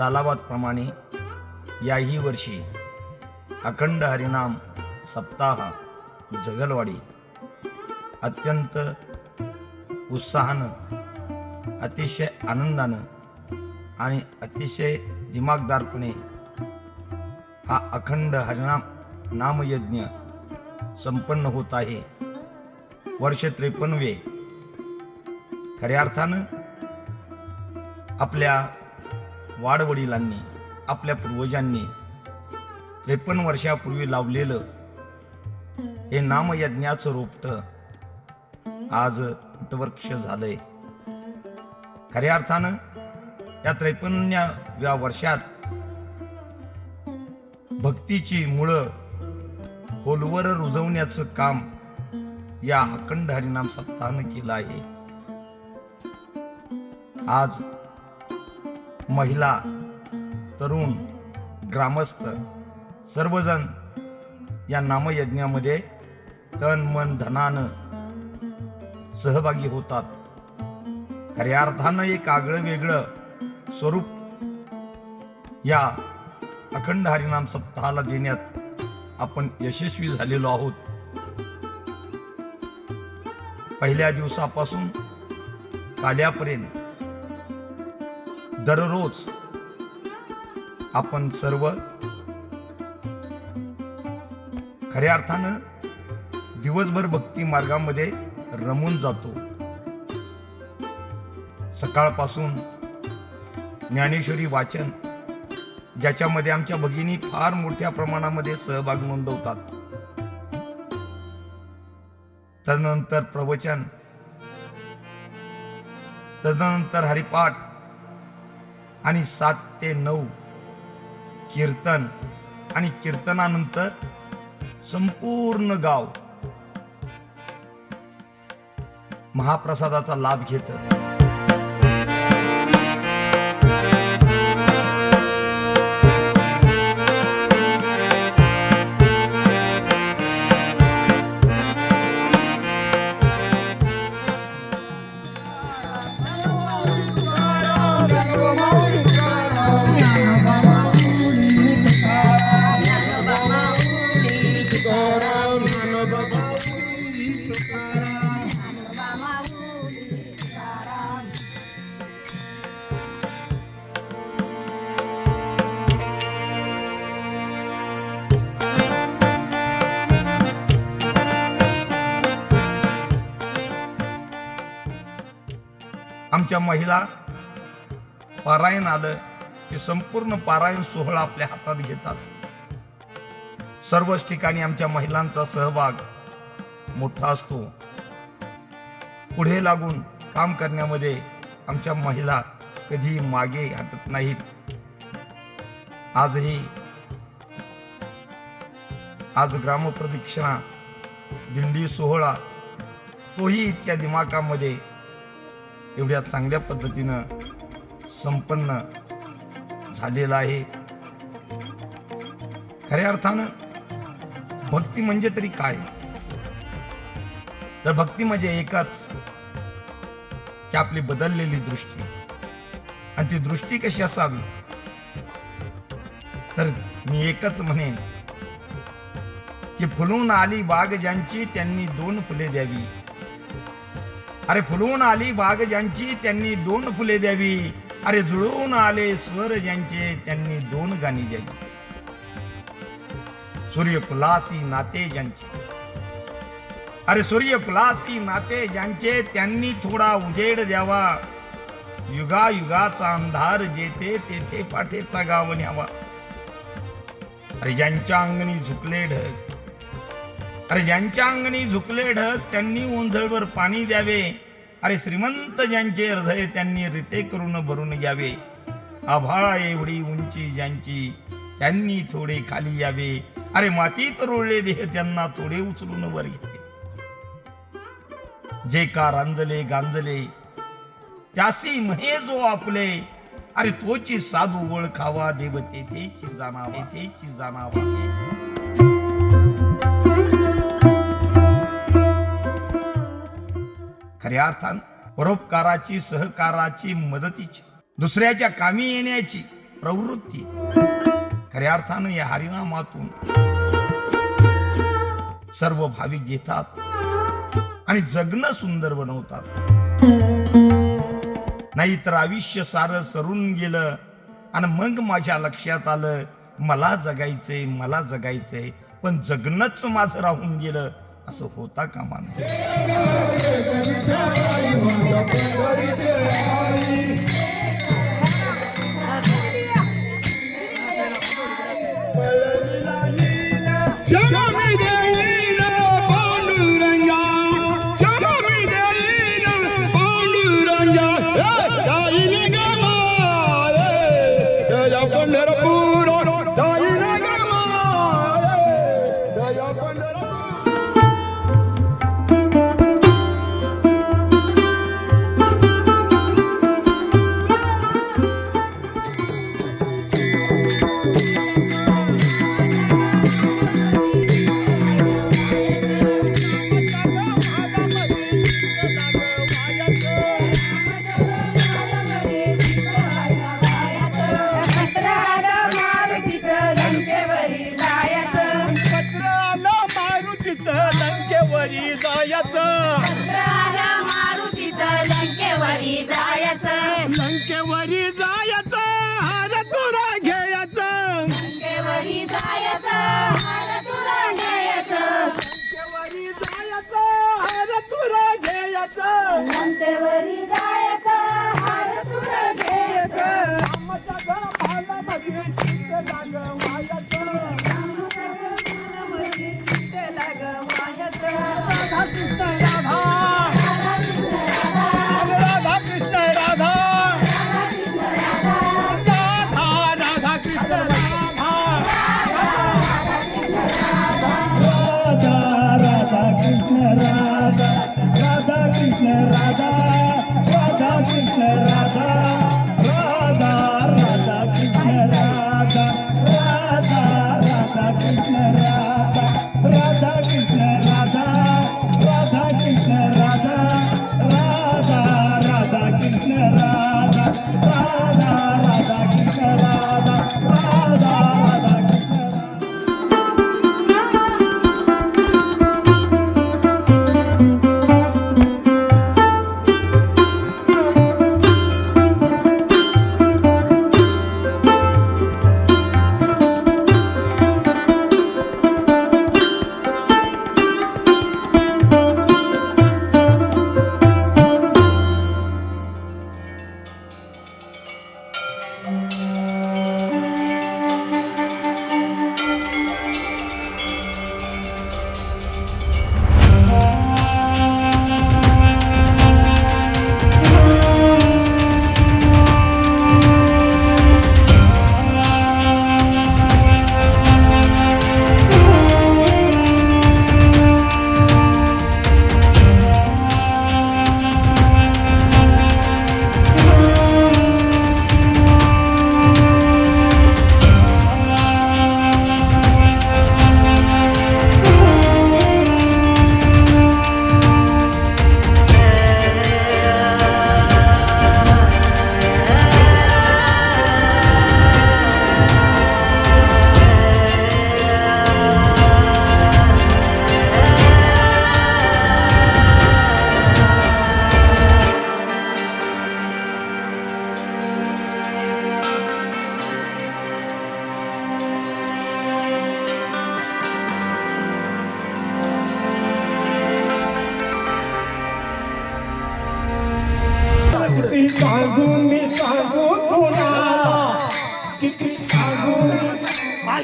रामकृष्ण याही वर्षी अखंड हरिनाम सप्ताह जगलवाडी अत्यंत उत्साहानं अतिशय आनंदानं आणि अतिशय दिमागदारपणे हा अखंड हरिनाम नामयज्ञ संपन्न होत आहे. वर्ष त्रेपन्नवे खऱ्या अर्थानं आपल्या वाडवडिलांनी आपल्या पूर्वजांनी त्रेपन्न वर्षापूर्वी लावलेलं हे नामयज्ञाचं रोपट आज वटवृक्ष झालंय. खऱ्या अर्थानं त्या त्रेपन्न वर्षात भक्तीची मुळं खोलवर रुजवण्याचं काम या अखंड हरिनाम सप्ताहानं केलं आहे. आज महिला तरुण ग्रामस्थ सर्वजण या नामयज्ञामध्ये तन मन धनानं सहभागी होतात. खऱ्या अर्थानं एक आगळं वेगळं स्वरूप या अखंड हरिनाम सप्ताहाला देण्यात आपण यशस्वी झालेलो आहोत. पहिल्या दिवसापासून काल्यापर्यंत दररोज आपण सर्व खऱ्या अर्थानं दिवसभर भक्ती मार्गामध्ये रमून जातो. सकाळपासून ज्ञानेश्वरी वाचन ज्याच्यामध्ये आमच्या भगिनी फार मोठ्या प्रमाणामध्ये सहभाग नोंदवतात. तदनंतर प्रवचन तदनंतर हरिपाठ आणि सात ते नऊ कीर्तन आणि कीर्तनानंतर संपूर्ण गाव महाप्रसादाचा लाभ घेतं. महिला पारायण आलं की संपूर्ण पारायण सोहळा आपल्या हातात घेतात. सर्वच ठिकाणी आमच्या महिलांचा सहभाग मोठा असतो. पुढे लागून काम करण्यामध्ये आमच्या महिला कधी मागे हटत नाहीत. आजही आज ग्रामप्रदक्षिणा दिंडी सोहळा तोही इतक्या दिमाकामध्ये एवढ्या चांगल्या पद्धतीनं संपन्न झालेला आहे. खऱ्या अर्थानं भक्ती म्हणजे तरी काय? तर भक्ती म्हणजे एकच की आपली बदललेली दृष्टी. आणि ती दृष्टी कशी असावी? तर मी एकच म्हणेन की फुलून आली बाग ज्यांची त्यांनी दोन फुले द्यावी. अरे फुलवून आली बाग ज्यांची त्यांनी दोन फुले द्यावी. अरे जुळवून आले स्वर ज्यांचे त्यांनी दोन गाणी द्यावी. सूर्य कुलासी नाते ज्यांचे. अरे सूर्य कुलासी नाते ज्यांचे त्यांनी थोडा उजेड द्यावा. युगा युगाचा अंधार जेथे तेथे पाठेचा गाव न्यावा. अरे ज्यांच्या अंगणी झुकले ढग अरे ज्यांच्या अंगणी झुकले ढग त्यांनी ओंझळवर पाणी द्यावे. अरे श्रीमंत ज्यांचे हृदय त्यांनी रिते करून भरून घ्यावे. आभाळा एवढी उंची ज्यांची त्यांनी थोडे खाली यावे. अरे मातीत रोळले देह त्यांना थोडे उचलून वर घ्यावे. जे का रांजले गांजले त्यासी म्हणे जो आपले. अरे तोची साधू ओळखावा देवते जाणावा तेची जाणावा. खऱ्या अर्थानं परोपकाराची सहकाराची मदतीची दुसऱ्याच्या कामी येण्याची प्रवृत्ती. खऱ्या अर्थानं या हरिनामातून सर्व भाविक घेतात आणि जगणं सुंदर बनवतात. नाहीतर आयुष्य सारं सरून गेलं आणि मग माझ्या लक्षात आलं मला जगायचंय मला जगायचंय पण जगणंच माझं राहून गेलं. असं होता कामा नये जायचं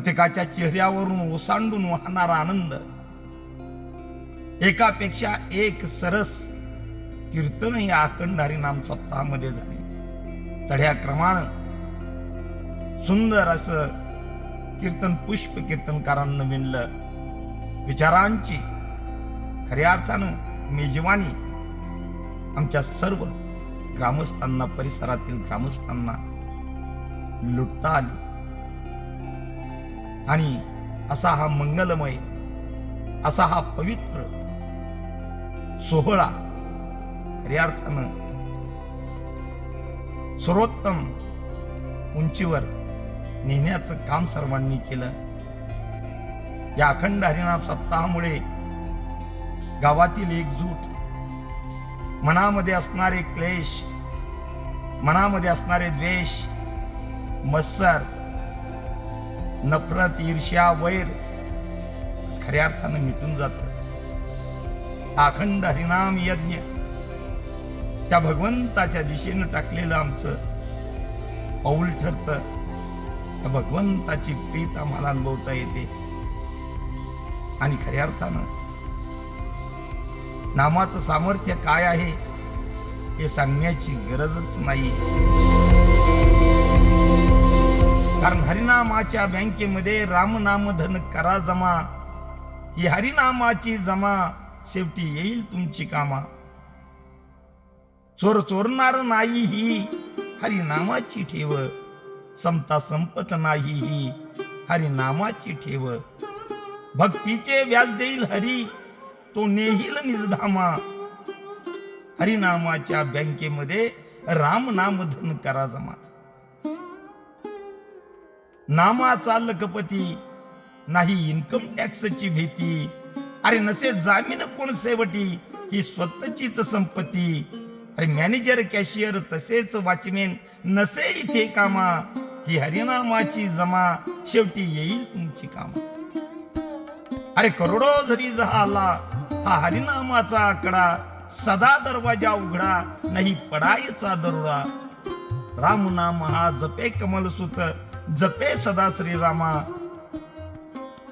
प्रत्येकाच्या चेहऱ्यावरून ओसांडून वाहणारा आनंद. एकापेक्षा एक सरस कीर्तन ही आखंडारी नाम सप्ताहामध्ये झाले. चढ्या क्रमानं सुंदर असं कीर्तन पुष्प कीर्तनकारांना विणलं. विचारांची खऱ्या अर्थानं मेजवानी आमच्या सर्व ग्रामस्थांना परिसरातील ग्रामस्थांना लुटता आली. आणि असा हा मंगलमय असा हा पवित्र सोहळा खऱ्या अर्थानं सर्वोत्तम उंचीवर नेण्याचं काम सर्वांनी केलं. या अखंड हरिनाम सप्ताहामुळे गावातील एकजूट मनामध्ये असणारे क्लेश मनामध्ये असणारे द्वेष मत्सर नफरत ईर्ष्या वैर. खऱ्या अर्थानं मिटून जात. अखंड हरिनाम यज्ञ. त्या भगवंताच्या दिशेनं टाकलेलं आमचं पाऊल ठरतं. त्या भगवंताची प्रीत आम्हाला अनुभवता येते. आणि खऱ्या अर्थानं नामाचं सामर्थ्य काय आहे हे सांगण्याची गरजच नाही. कारण हरिनामाच्या बँकेमध्ये रामनाम धन करा जमा. ही हरिनामाची जमा शेवटी येईल तुमची कामा. चोर चोरणार नाही ही हरिनामाची ठेव. समता संपत नाही ही हरिनामाची ठेव. भक्तीचे व्याज देईल हरी तो नेहील निजधामा. हरिनामाच्या बँकेमध्ये राम नाम धन करा जमा. नामाचा लखपती नाही इन्कम टॅक्सची भीती. अरे नसे जामीन कोण सेवटी ही स्वतःचीच संपत्ती. अरे मॅनेजर कॅशियर तसेच वॉचमेन नसे इथे कामा. ही हरिनामाची जमा. शेवटी येईल तुमची कामा. अरे करोडो जरी झाला हा हरिनामाचा आकडा सदा दरवाजा उघडा नाही पडायचा दरोडा. राम नाम हा जपे कमल सुत जपे सदा श्रीरामा.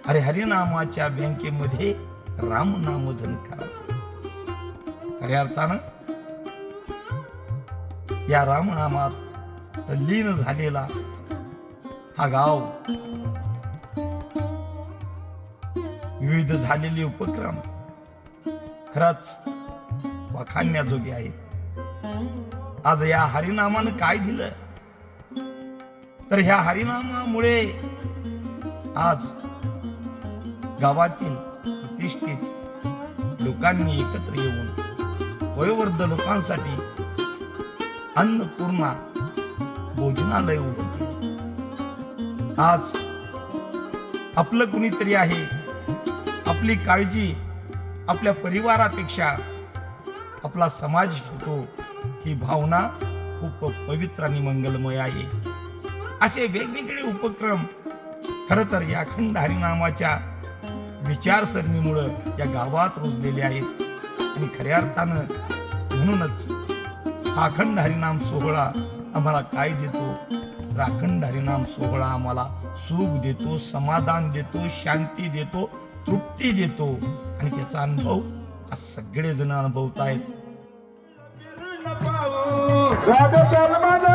अरे हरिनामाच्या बँकेमध्ये राम नामधन करायचं. खऱ्या अर्थानं या रामनामात लीन झालेला हा गाव विविध झालेले उपक्रम खरंच वाखाणण्याजोगे आहे आज या हरिनामानं काय दिलं? तर ह्या हरिनामामुळे आज गावातील प्रतिष्ठित लोकांनी एकत्र येऊन वयोवृद्ध लोकांसाठी अन्नपूर्णा भोजनालय उभं आज आपलं कुणीतरी आहे आपली काळजी आपल्या परिवारापेक्षा आपला समाज घेतो ही भावना खूप पवित्र आणि मंगलमय आहे. असे वेगवेगळे उपक्रम. खर तर या अखंड हरिनामाच्या विचारसरणीमुळं या गावात रुजलेले आहेत. आणि खऱ्या अर्थानं म्हणूनच हा अखंड हरिनाम सोहळा आम्हाला काय देतो? राखंड हरिनाम सोहळा आम्हाला सुख देतो समाधान देतो शांती देतो तृप्ती देतो. आणि त्याचा अनुभव आज सगळेजण अनुभवतायत. राजस्थान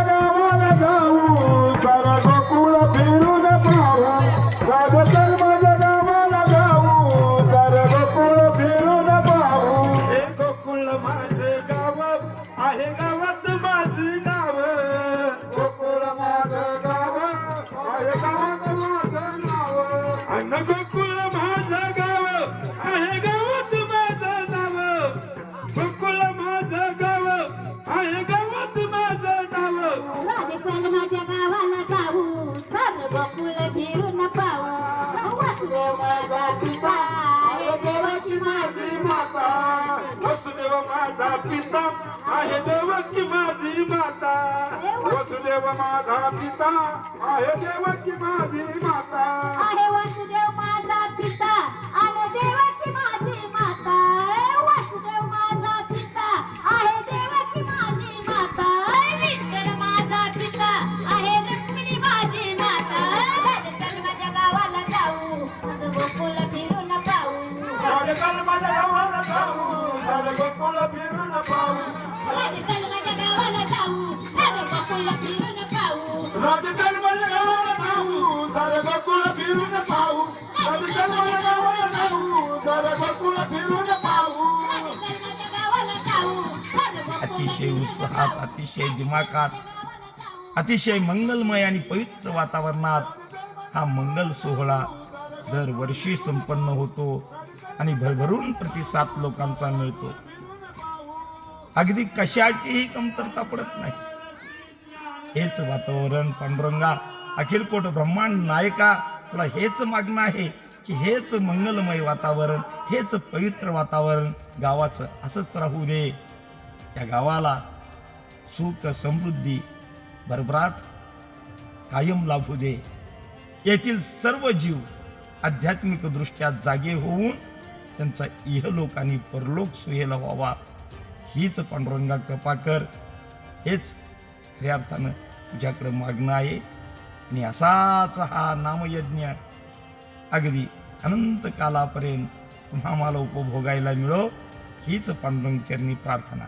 गावाला जाऊ तर गोकुळ फिरून पाहू राजस्थान माझ्या गावाला जाऊ सारा गोकुळ फिरून पाहू हे गोकुळ माझे गाव आहे गावात माझी नाव गोकुळ माझं गाव आहे गावात माझा पिता आहे देवकी माझी माता. वसुदेव माझा पिता आहे देवकी माझी माता. आहे वासुदेव माझा अतिशय उत्साहात अतिशय दिमाखात अतिशय मंगलमय आणि पवित्र वातावरणात हा मंगल सोहळा दरवर्षी संपन्न होतो आणि भरभरून प्रतिसाद लोकांचा मिळतो. अगदी कशाचीही कमतरता पडत नाही. हेच वातावरण पांडुरंगा अखिल कोट ब्रह्मांड नायका तुला हेच मागणं आहे की हेच मंगलमय वातावरण हेच पवित्र वातावरण गावाचं असंच राहू दे. या गावाला सुख समृद्धी भरभराट कायम लाभू दे. येथील सर्व जीव आध्यात्मिकदृष्ट्या जागे होऊन त्यांचा इहलोक आणि परलोक सुहेला व्हावा. हीच पांडुरंगा कृपा कर. हेच खऱ्या अर्थानं तुझ्याकडे मागणं आहे. आणि असाच हा नामयज्ञ अगदी अनंत कालापर्यंत तुम्हा मला उपभोगायला मिळो. हीच पांडुरंग प्रार्थना.